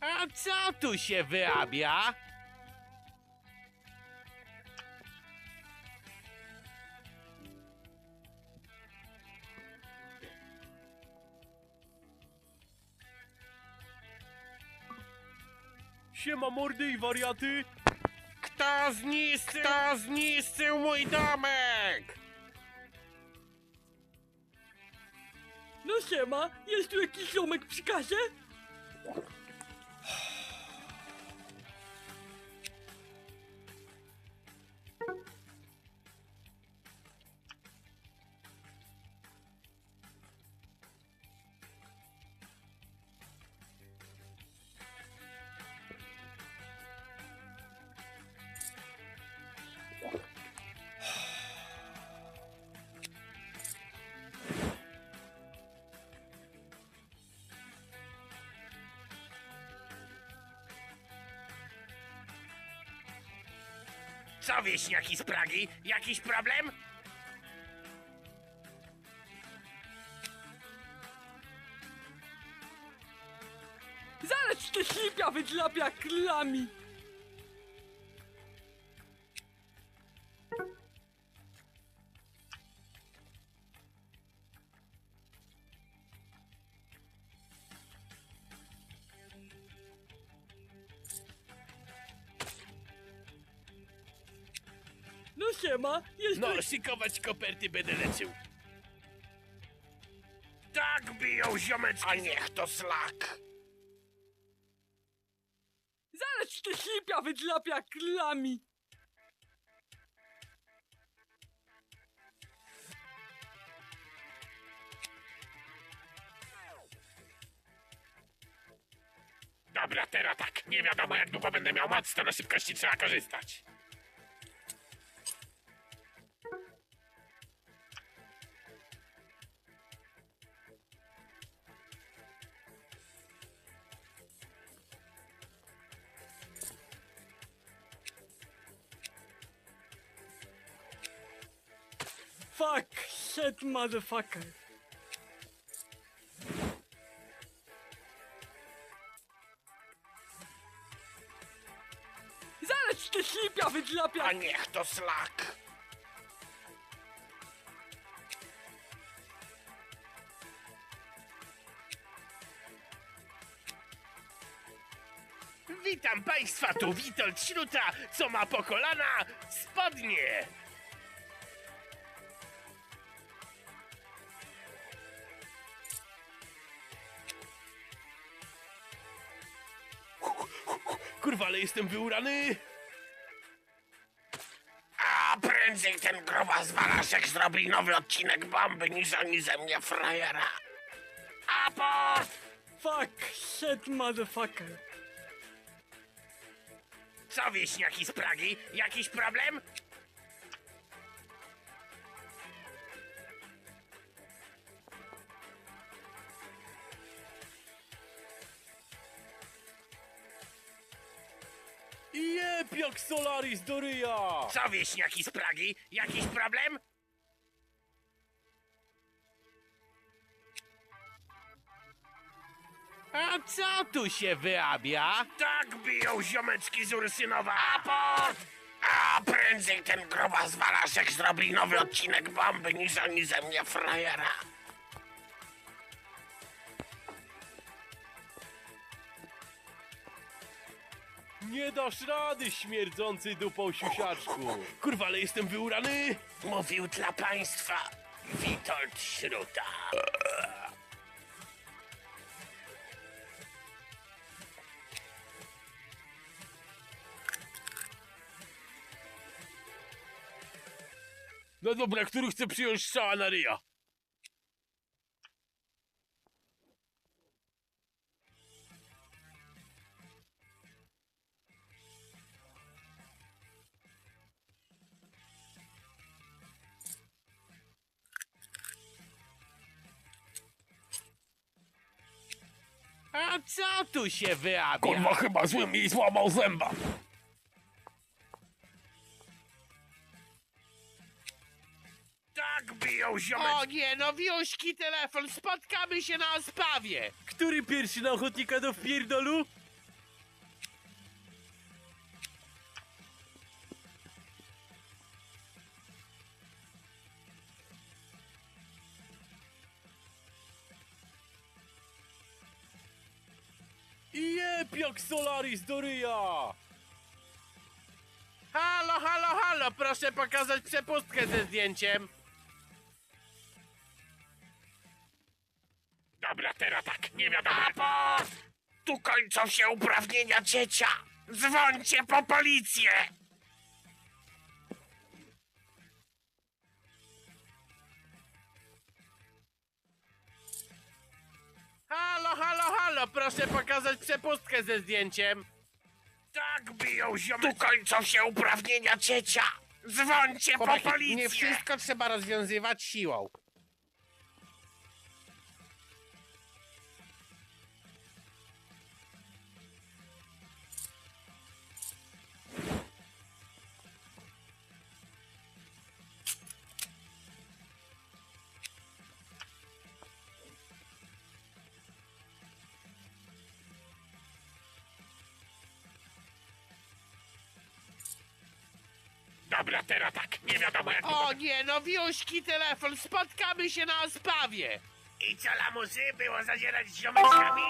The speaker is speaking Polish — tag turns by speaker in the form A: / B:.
A: A co tu się wyrabia?
B: Siema mordy i wariaty!
A: Kto zniszczył, kto zniszczył mój domek?
C: No siema, jest tu jakiś ziomek przy kasie?
A: Co wieśniaki z Pragi? Jakiś problem?
C: Zaraz te ślipia wydlapia klami! Siema, tu...
A: No, szykować koperty będę leczył. Tak biją ziomeczki. A niech to slak.
C: Zaraz te ślipia wydlapia klami!
A: Dobra, teraz tak. Nie wiadomo, jak długo będę miał moc, to na szybkości trzeba korzystać.
C: Fuck, shit motherfucker! Zaraz te ślipia wydlapia
A: A niech to slak. Witam Państwa, tu Witold Śruta, co ma po kolana spodnie. Kurwa, ale jestem wyurany. A prędzej ten groba zwalaszek zrobi nowy odcinek bomby niż oni ze mnie frajera. Aport!
C: Fuck, shit motherfucker!
A: Co wieśniaki z Pragi? Jakiś problem?
B: Jeb jak Solaris do ryja!
A: Co wieśniaki z Pragi? Jakiś problem? A co tu się wyrabia? Tak biją ziomeczki z Ursynowa. Aport! A prędzej ten groba zwalaszek zrobi nowy odcinek bomby niż oni ze mnie frajera.
B: Nie dasz rady, śmierdzący dupą siusiaczku! Kurwa, ale jestem wyurany!
A: Mówił dla państwa Witold Śruta.
B: No dobra, który chce przyjąć strzała na ryja?
A: A co tu się wyrabia?
B: Kurwa, chyba zły mi złamał zęba!
A: Tak biją ziomeczki. O nie, no wiuśki telefon, spotkamy się na ospawie.
B: Który pierwszy na ochotnika do wpierdolu? Łeb jak Solaris do ryja!
A: Halo, halo, halo, proszę pokazać przepustkę ze zdjęciem. Dobra, teraz tak, nie wiadomo. Apo! Tu kończą się uprawnienia dziecia. Dzwońcie po policję. Halo, proszę pokazać przepustkę ze zdjęciem. Tak biją ziomeczki. Tu kończą się uprawnienia dziecia. Dzwońcie po policję. Nie wszystko trzeba rozwiązywać siłą. Dobra, teraz tak, nie wiadomo jak... O nie, no wiuśki telefon, spotkamy się na ospawie. I co, lamusy, było zadzierać z ziomeczkami?